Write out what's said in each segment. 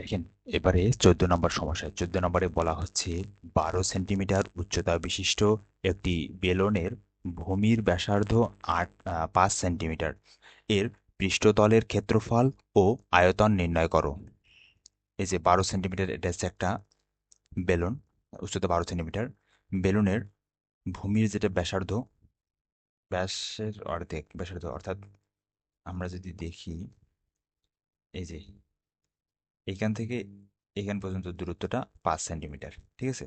দেখেন, এবারে চোদ্দ নম্বর সমস্যা। চোদ্দ নম্বরে বলা হচ্ছে, বারো সেন্টিমিটার উচ্চতা বিশিষ্ট একটি বেলনের ভূমির ব্যাসার্ধ আট পাঁচ সেন্টিমিটার। এর পৃষ্ঠতলের ক্ষেত্রফল ও আয়তন নির্ণয় করো। এই যে বারো সেন্টিমিটার, এটা হচ্ছে একটা বেলুন, উচ্চতা বারো সেন্টিমিটার। বেলুনের ভূমির যেটা ব্যাসার্ধ, ব্যাসের অর্ধেক, ব্যাসার্ধ অর্থাৎ আমরা যদি দেখি, এই যে এইখান থেকে এখান পর্যন্ত দূরত্বটা পাঁচ সেন্টিমিটার, ঠিক আছে?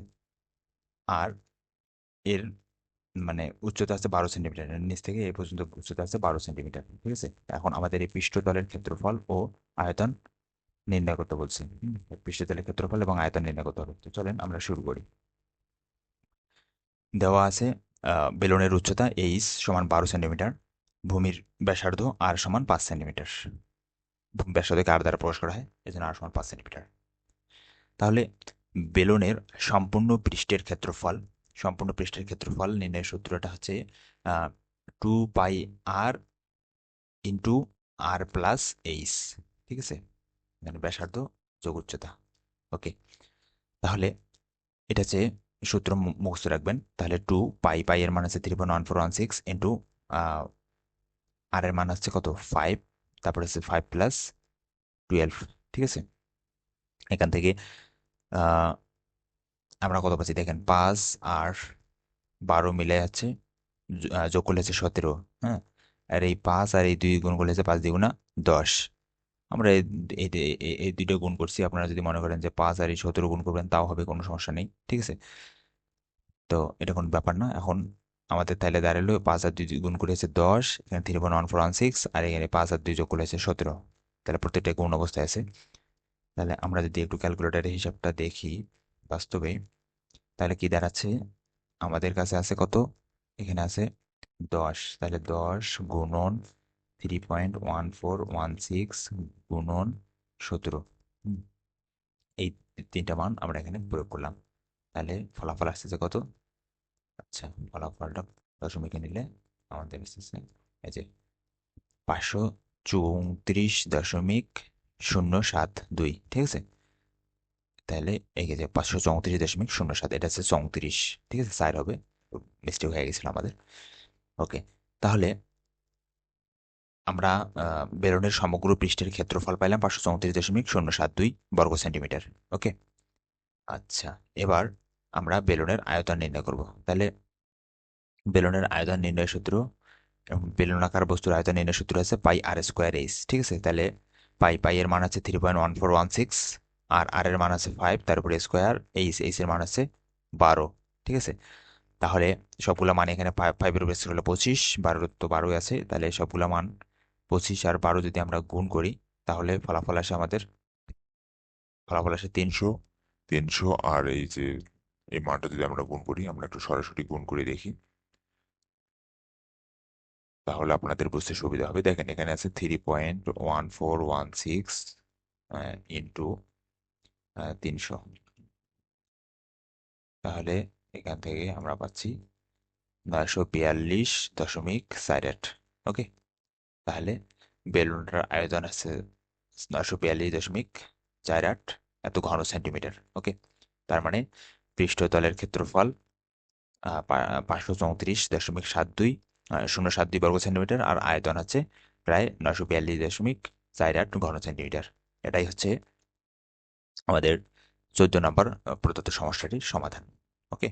আর এর মানে উচ্চতা আছে বারো সেন্টিমিটার নিচ থেকে এই পর্যন্ত উচ্চতা আছে বারো সেন্টিমিটার, ঠিক আছে? এখন আমাদের এই পৃষ্ঠতলের ক্ষেত্রফল ও আয়তন নির্ণয় করতে বলছে। পৃষ্ঠতলের ক্ষেত্রফল এবং আয়তন নির্ণয় করতে হবে। চলেন আমরা শুরু করি। দেওয়া আছে বেলুনের উচ্চতা এইচ সমান বারো সেন্টিমিটার, ভূমির ব্যাসার্ধ আর সমান পাঁচ সেন্টিমিটার। ব্যাসার্ধকে আর দ্বারা প্রকাশ করা হয়, এজন্য আর সমান পাঁচ সেন্টিমিটার তাহলে বেলুনের সম্পূর্ণ পৃষ্ঠের ক্ষেত্রফল, সম্পূর্ণ পৃষ্ঠের ক্ষেত্রফল নির্ণয়ের সূত্রটা হচ্ছে two pi R into R plus H ঠিক আছে? মানে ব্যাসার্ধ যোগ উচ্চতা। ওকে তাহলে এটা হচ্ছে সূত্র মুখস্থ রাখবেন। তাহলে টু পাই পাই এর মান হচ্ছে three point one four one six into R এর মান হচ্ছে কত? ফাইভ তারপরে হচ্ছে ফাইভ প্লাস টুয়েলভ ঠিক আছে? এখান থেকে আমরা কত পাচ্ছি? দেখেন, পাঁচ আর বারো মিলে যাচ্ছে যোগ করলে হচ্ছে সতেরো হ্যাঁ? আর এই পাঁচ আর এই দুই গুণ করলে হচ্ছে পাঁচ দ্বিগুণা দশ। আমরা এই দুইটা গুণ করছি। আপনারা যদি মনে করেন যে পাঁচ আর এই সতেরো গুণ করবেন, তাও হবে, কোনো সমস্যা নেই, ঠিক আছে? তো এটা কোনো ব্যাপার না। এখন আমাদের তাহলে দাঁড়াল পাঁচ আর দুই গুণ করে হচ্ছে দশ, এখানে three point one four one six আর এখানে পাঁচ আর দুই যোগ করলে হচ্ছে সতেরো। তাহলে প্রত্যেকটা গুণ অবস্থায় আছে। তাহলে আমরা যদি একটু ক্যালকুলেটারের হিসাবটা দেখি বাস্তবে, তাহলে কি দাঁড়াচ্ছে? আমাদের কাছে আছে কত? এখানে আছে দশ। তাহলে দশ গুণন three point one four one six গুণন সতেরো। এই তিনটা মান আমরা এখানে প্রয়োগ করলাম। তাহলে ফলাফল আসতেছে কত? আচ্ছা ফলাফলটা দশমিকে নিলে আমাদের আসতেছে এই যে পাঁচশো চৌত্রিশ দশমিক শূন্য সাত দুই, ঠিক আছে? তাহলে এই যে পাঁচশো চৌত্রিশ দশমিক শূন্য সাত, এটা হচ্ছে চৌত্রিশ, ঠিক আছে? সাইড হবে মিস্টেক হয়ে গেছিল আমাদের। ওকে তাহলে আমরা বেলুনের সমগ্র পৃষ্ঠের ক্ষেত্রফল পাইলাম পাঁচশো চৌত্রিশ দশমিক শূন্য সাত দুই বর্গ সেন্টিমিটার ওকে আচ্ছা এবার আমরা বেলুনের আয়তন নির্ণয় করব। তাহলে বেলুনের আয়তন নির্ণয় সূত্র বেলুনাকার বস্তুর আয়তন নির্ণয় সূত্র আছে পাই আর স্কোয়ার এইচ, ঠিক আছে? তাহলে পাই পাই এর মান আছে three point one four one six আর আর এর মান আছে ফাইভ তারপরে স্কোয়ার এইচ এইচ এর মান আছে বারো, ঠিক আছে? তাহলে সবগুলা মান এখানে ফাইভের উপর হলো পঁচিশ, বারোর তো বারোই আছে, তাহলে সবগুলা মান পঁচিশ আর বারো যদি আমরা গুণ করি, তাহলে ফলাফল আসে আমাদের, ফলাফল আসে তিনশো তিনশো আর এই যে এই মানটা যদি আমরা গুণ করি, আমরা একটু সরাসরি গুণ করে দেখি। তাহলে আপনাদের বুঝতে সুবিধা হবে। দেখেন, এখানে আছে three point one four one six into তিনশো। তাহলে এখান থেকে আমরা পাচ্ছি নয়শো বিয়াল্লিশ দশমিক চার আট। ওকে? তাহলে বেলুনটার আয়োজন আছে নয়শো বিয়াল্লিশ দশমিক চার আট, এত ঘন সেন্টিমিটার। ওকে? তার মানে পৃষ্ঠতলের ক্ষেত্রফল পাঁচশো চৌত্রিশ দশমিক সাত দুই শূন্য সাত দুই বর্গ সেন্টিমিটার, আর আয়তন আছে প্রায় নশো বিয়াল্লিশ দশমিক চার আট ঘন সেন্টিমিটার। এটাই হচ্ছে আমাদের চোদ্দ নম্বর প্রদত্ত সমস্যাটির সমাধান। ওকে?